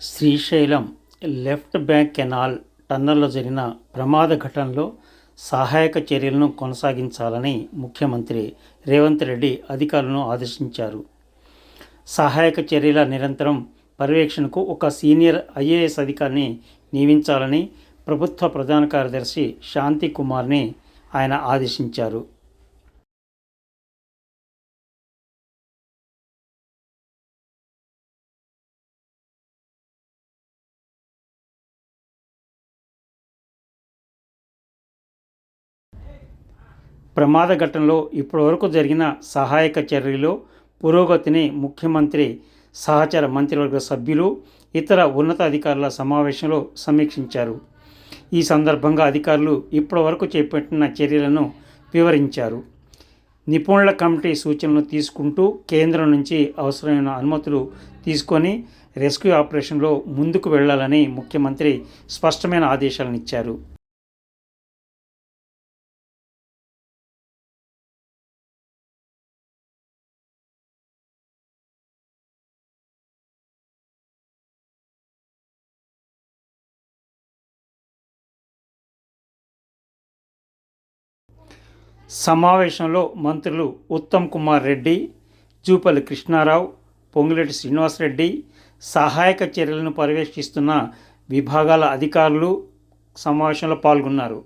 Srisailam left bank canal టన్నల్లో జరిగిన ప్రమాద ఘటనలో సహాయక చర్యలను కొనసాగించాలని ముఖ్యమంత్రి రేవంత్ రెడ్డి అధికారులను ఆదేశించారు. సహాయక చర్యల నిరంతరం పర్యవేక్షణకు ఒక సీనియర్ ఐఏఎస్ అధికారిని నియమించాలని ప్రభుత్వ ప్రధాన కార్యదర్శి శాంతి కుమార్ని ఆయన ఆదేశించారు. ప్రమాద ఘటనలో ఇప్పటివరకు జరిగిన సహాయక చర్యలో పురోగతిని ముఖ్యమంత్రి సహచర మంత్రివర్గ సభ్యులు ఇతర ఉన్నతాధికారుల సమావేశంలో సమీక్షించారు. ఈ సందర్భంగా అధికారులు ఇప్పటివరకు చేపట్టిన చర్యలను వివరించారు. నిపుణుల కమిటీ సూచనలు తీసుకుంటూ కేంద్రం నుంచి అవసరమైన అనుమతులు తీసుకొని రెస్క్యూ ఆపరేషన్లో ముందుకు వెళ్ళాలని ముఖ్యమంత్రి స్పష్టమైన ఆదేశాలను ఇచ్చారు. సమావేశంలో మంత్రులు ఉత్తమ్ కుమార్ రెడ్డి జూపల్లి కృష్ణారావు పొంగులేటి శ్రీనివాసరెడ్డి సహాయక చర్యలను పర్యవేక్షిస్తున్న విభాగాల అధికారులు సమావేశంలో పాల్గొన్నారు.